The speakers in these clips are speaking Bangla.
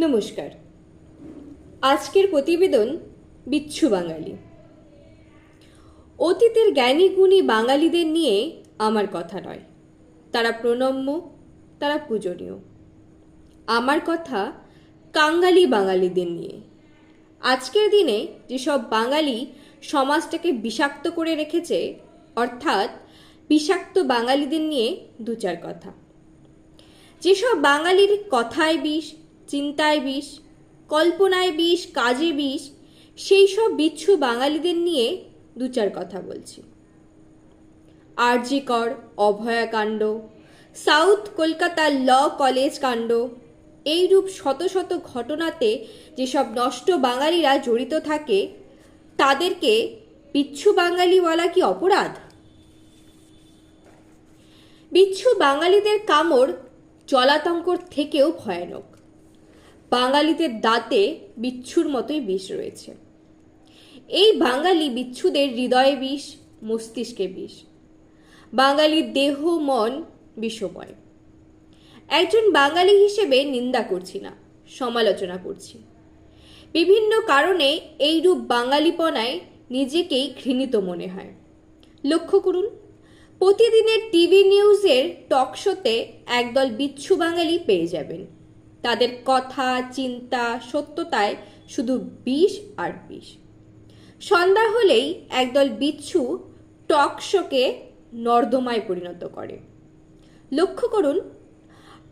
নমস্কার। আজকের প্রতিবেদন বিচ্ছু বাঙালি। অতীতের জ্ঞানী গুণী বাঙালিদের নিয়ে আমার কথা নয়। তারা প্রণম্য, তারা পূজনীয়। আমার কথা কাঙ্গালি বাঙালিদের নিয়ে। আজকের দিনে যেসব বাঙালি সমাজটাকে বিষাক্ত করে রেখেছে, অর্থাৎ বিষাক্ত বাঙালিদের নিয়ে দু চার কথা। যেসব বাঙালির কথায় বিষ চিন্তায় বিষ, কল্পনায় বিষ, কাজে বিষ, সেই সব বিচ্ছু বাঙালিদের নিয়ে দু চার কথা বলছি। আরজিকর, অভয়াকাণ্ড, সাউথ কলকাতার ল কলেজ কাণ্ড, এইরূপ শত শত ঘটনাতে যেসব নষ্ট বাঙালিরা জড়িত থাকে, তাদেরকে বিচ্ছু বাঙালি বলা কি অপরাধ? বিচ্ছু বাঙালিদের কামড় জলাতঙ্কর থেকেও ভয়ানক। বাঙালিদের দাঁতে বিচ্ছুর মতোই বিষ রয়েছে। এই বাঙালি বিচ্ছুদের হৃদয়ে বিষ, মস্তিষ্কে বিষ। বাঙালির দেহ, মন বিষময়। একজন বাঙালি হিসেবে নিন্দা করছি না, সমালোচনা করছি। বিভিন্ন কারণে এইরূপ বাঙালিপনায় নিজেকেই ঘৃণিত মনে হয়। লক্ষ্য করুন, প্রতিদিনের টিভি নিউজের টক শোতে একদল বিচ্ছু বাঙালি পেয়ে যাবেন। তাদের কথা, চিন্তা, সত্যতায় শুধু বিষ আর বিষ। সন্ধ্যা হলেই একদল বিচ্ছু টক শোকে নর্দমায় পরিণত করে। লক্ষ্য করুন,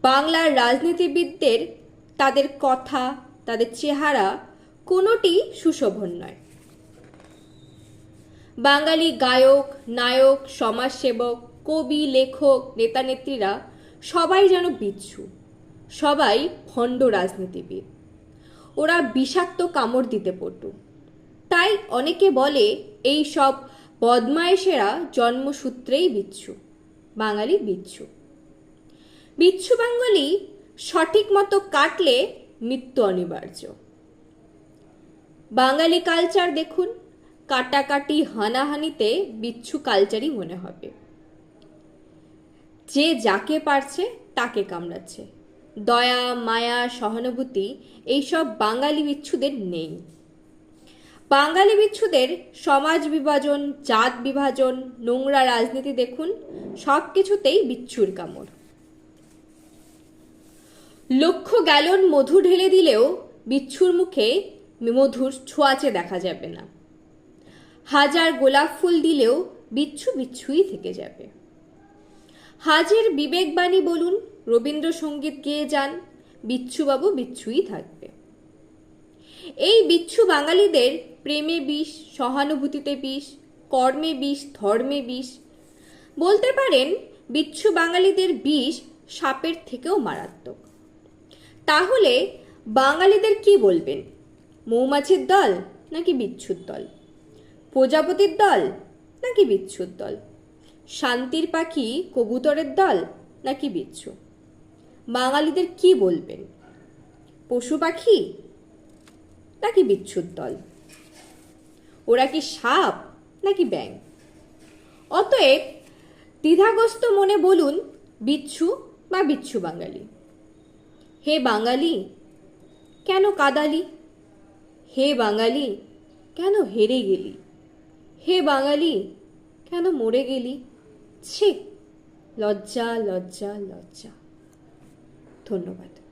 বাংলার রাজনীতিবিদদের তাদের কথা, তাদের চেহারা কোনোটি সুশোভন নয়। বাঙালি গায়ক, নায়ক, সমাজসেবক, কবি, লেখক, নেতানেত্রীরা সবাই যেন বিচ্ছু। সবাই ভণ্ড রাজনীতিবিদ। ওরা বিষাক্ত কামড় দিতে পটু। তাই অনেকে বলে এই সব বদমায়েশেরা জন্মসূত্রেই বিচ্ছু, বাঙালি বিচ্ছু। বিচ্ছু বাঙালি সঠিক মতো কাটলে মৃত্যু অনিবার্য। বাঙালি কালচার দেখুন, কাটাকাটি হানাহানিতে বিচ্ছু কালচারই মনে হবে। যে যাকে পারছে, তাকে কামড়াচ্ছে। দয়া, মায়া, সহানুভূতি এইসব বাঙালি বিচ্ছুদের নেই। বাঙালি বিচ্ছুদের সমাজ বিভাজন, জাত বিভাজন, নোংরা রাজনীতি দেখুন সব কিছুতেই বিচ্ছুর কামড়। লক্ষ গ্যালন মধু ঢেলে দিলেও বিচ্ছুর মুখে মধুর ছোঁয়াচে দেখা যাবে না। হাজার গোলাপ ফুল দিলেও বিচ্ছু বিচ্ছুই থেকে যাবে। হাজির বিবেকবাণী বলুন, রবীন্দ্রসঙ্গীত গেয়ে যান, বিচ্ছুবাবু বিচ্ছুই থাকবে। এই বিচ্ছু বাঙালিদের প্রেমে বিষ, সহানুভূতিতে বিষ, কর্মে বিষ, ধর্মে বিষ। বলতে পারেন, বিচ্ছু বাঙালিদের বিষ সাপের থেকেও মারাত্মক। তাহলে বাঙালিদের কি বলবেন? মৌমাছির দল নাকি বিচ্ছুর দল? প্রজাপতির দল নাকি বিচ্ছুর দল? শান্তির পাখি কবুতরের দল নাকি বিচ্ছু? বাঙালিদের কি বলবেন? পশু পাখি নাকি বিচ্ছুর দল? ওরা কি সাপ নাকি ব্যাং অতএব দ্বিধাগ্রস্ত মনে বলুন বিচ্ছু বা বিচ্ছু বাঙালি। হে বাঙালি, কেন কাদালি? হে বাঙালি, কেন হেরে গেলি? হে বাঙালি, কেন মরে গেলি? ছি। লজ্জা লজ্জা লজ্জা। ধন্যবাদ।